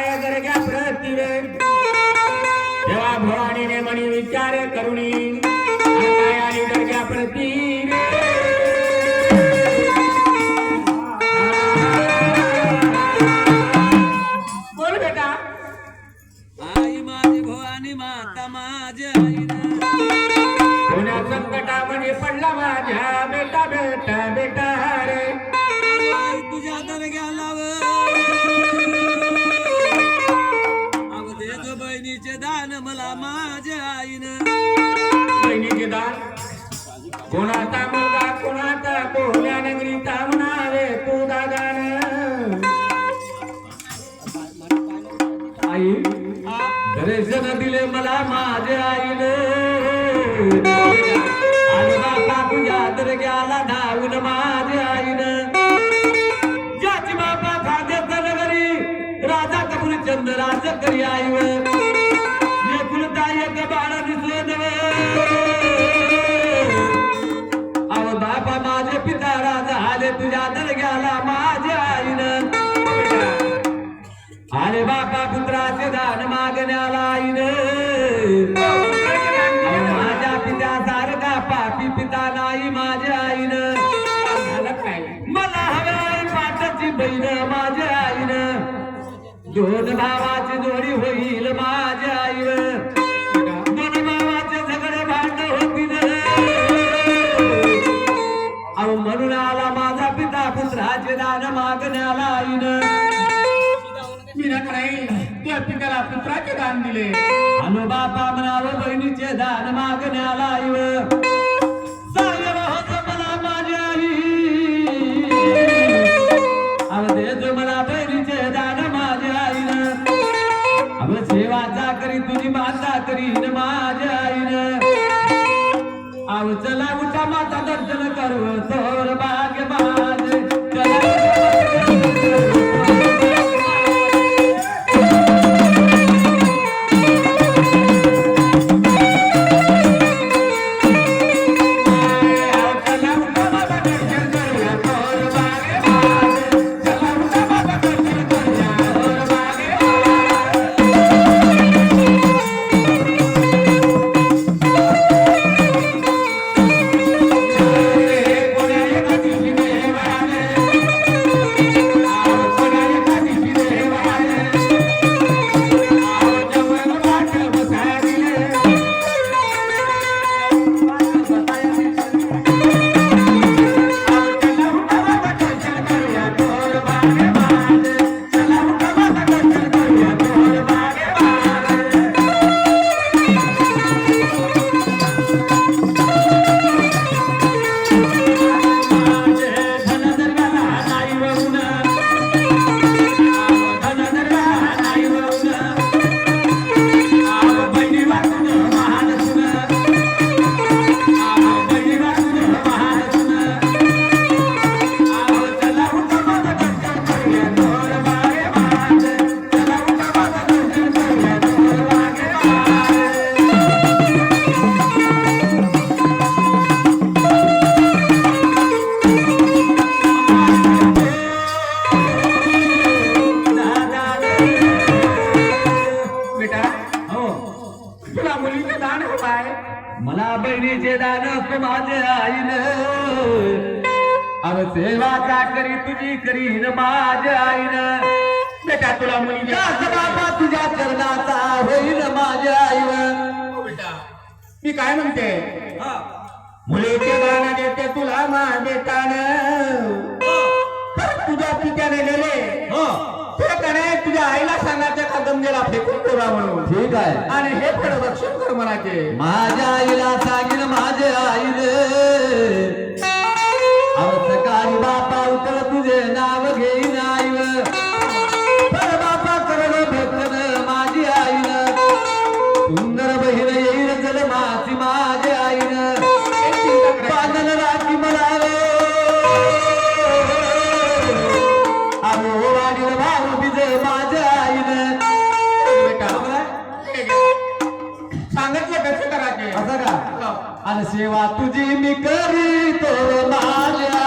काय दर्ग्या प्रती रे देवा भवानीने म्हणी विचार करुणी. काय आली दर्ग्या प्रती बोल बेटा. आई माझी भवानी माता माझ्या आईनं. कोण्या संकटामध्ये पडला माझ्या. बेटा बेटा बेटा रे. बहिणीचे कोणाचा मुलगा कोणाचा कोण्या नगरीचा म्हणावे तू दादान. आई दर्शन दिले मला माझे आईने. आणि बापा तुझ्या दर्ग्याला धावून माझे आईनं. ज्याची बापा खाद्याचा नगरी राजा कपूर चंद राज करी आईव मागण्याला आईनं माझ्या पित्या सारखा पापी पिता नाही माझ्या आईनं. मला हवे आई पाटाची बहीण माझ्या आईनं. दोन भावाची जोडी होईल माझ्या आईनं. दान दिले. अनु बापा म्हणावं बहिणीचे दान मागण्याला आईव करी तुझी करीन माझ्या आईन. बेटा तुला बाबा तुझ्या चरणाचा होईल माझ्या आईन बेटा. मी काय म्हणते? हा. मुलीचे दान देते तुला मा बेटान तुझ्या पित्याने गेले हो. तुझ्या आईला सांगायचं का गंगेला फेकून ठेवा म्हणून? ठीक आहे. आणि हे फळ रक्षण कर म्हणाचे माझ्या आईला सांगेन माझ्या आईने असं का? आणि सेवा तुझी मी करीतो माझ्या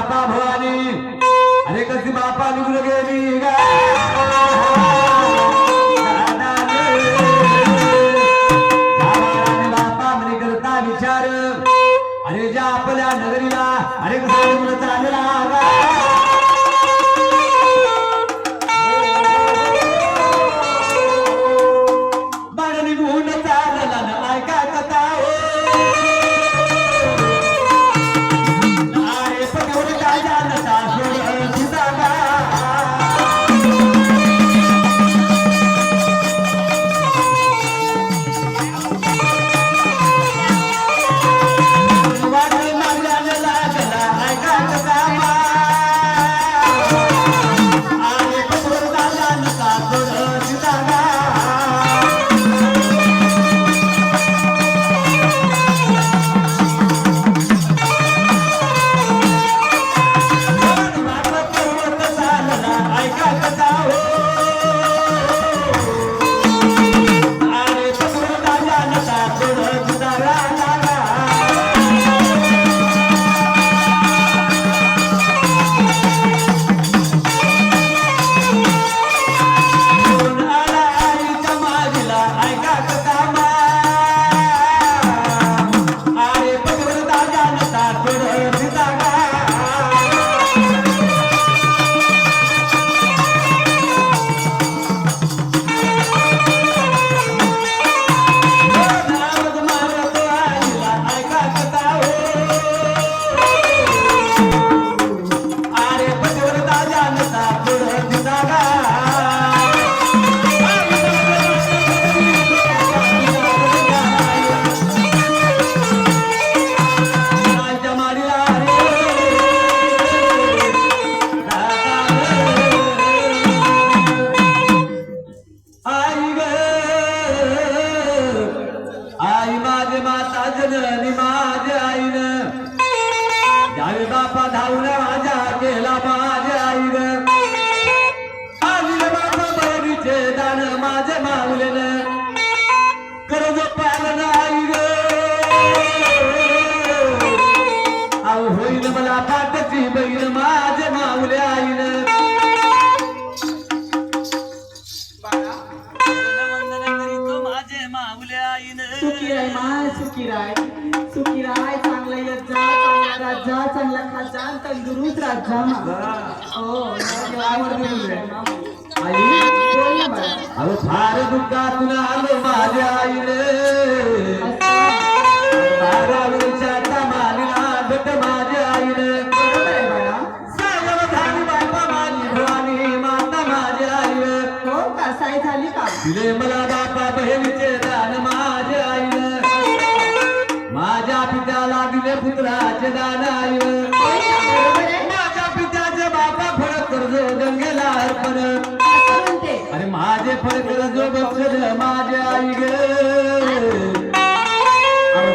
देऊन बापा भवानी. अरे कशी बापा निघून गेली गा. विचार. अरे ज्या आपल्या नगरीला अरे कसा चालला अहो फार दुःखातून आलो माझ्या आईने. बारावीच्या माझ्या हो झाली का? दिले मला बापा बहिणीचे दान माझ्या आईने. माझ्या पित्याला दिले पुत्राचे दान आईने. फरक जो बक्षल माझे आई ग.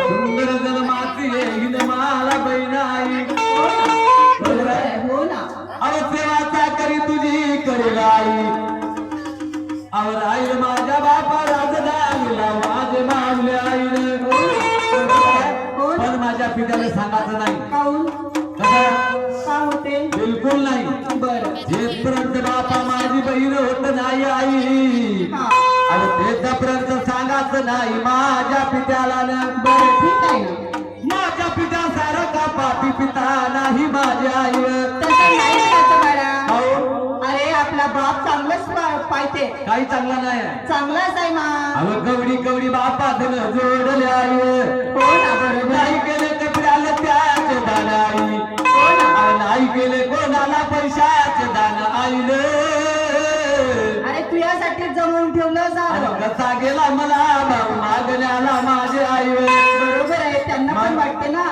सुंदर जल माती येईन मला बहीण आई हो हो सेवाचा करी तुझी करेल आई अहो राहील माझ्या बापा राजधानीला माझे मागले आईन हो ना. पण माझ्या पित्याला सांगायचं नाही. बिलकुल नाही. बर. बहीण होत नाही आई. हा. अरे तेपर्यंत सांगायचं नाही माझ्या पित्याला माझ्या पित्या सारखा पापी पिता नाही माझ्या आई. अहो अरे आपला बाप चांगलंच पा- पाहिजे काही चांगला नाही. चांगलाच आहे मा. अहो कवडी कवडी बापा धन जोडले आई. हो नाही केले कपड्याला त्याचे दान आई. हो नाही केले कोणाला पैशाचे दान आईले जमवून ठेवलं कसा गेला मला भाऊ मागण्याला माझे आई बरोबर आहे त्यांना पण? वाटते ना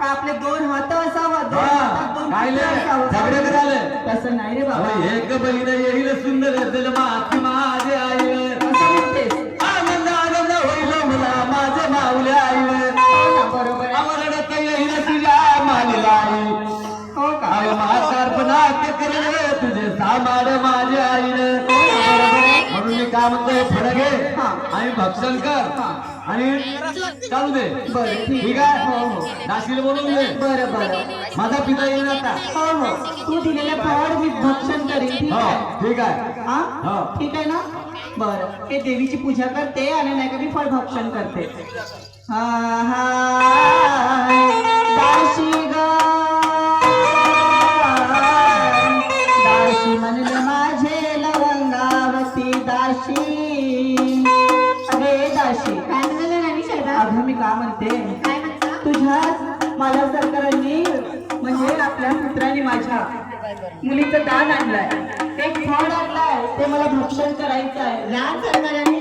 का आपले दोन हात असावा दोन हातात दोन असावं. झगडे करायला तसं नाही रे बाबा. अहो, एक बहीण येईल सुंदर जन्मात माझे आई असं म्हणतेस. आनंद आनंद होईल मला माझे माऊले आई हो ना बरोबर आहे. अमरडत येईल तुझ्या मालीला आई. हो का? अहो, तुझे सामाड माझे आईन म्हणून मी काय म्हणतोय फळ घे हा. आणि भक्षण कर. आणि चालू दे. बरं ठीक आहे. हो हो. दासीला बोलवून दे. बरं बरं माझा पिता येईल आता? हो हो. तू दिलेलं फळ मी भक्षण करीन ठीक हो आहे? हा. ठीक आहे ना? बरं. हे देवीची पूजा करते आणि नाही का मी फळ भक्षण करते. हा हा. अरे दाशी काय म्हणाले राणी अगं मी का म्हणते? काय म्हणता? तुझ्या मला सरकारांनी म्हणजे आपल्या पुत्राने माझ्या मुलीचं दान आणलंय. एक फळ आणलंय ते मला भक्षण करायचं आहे राज सरकारांनी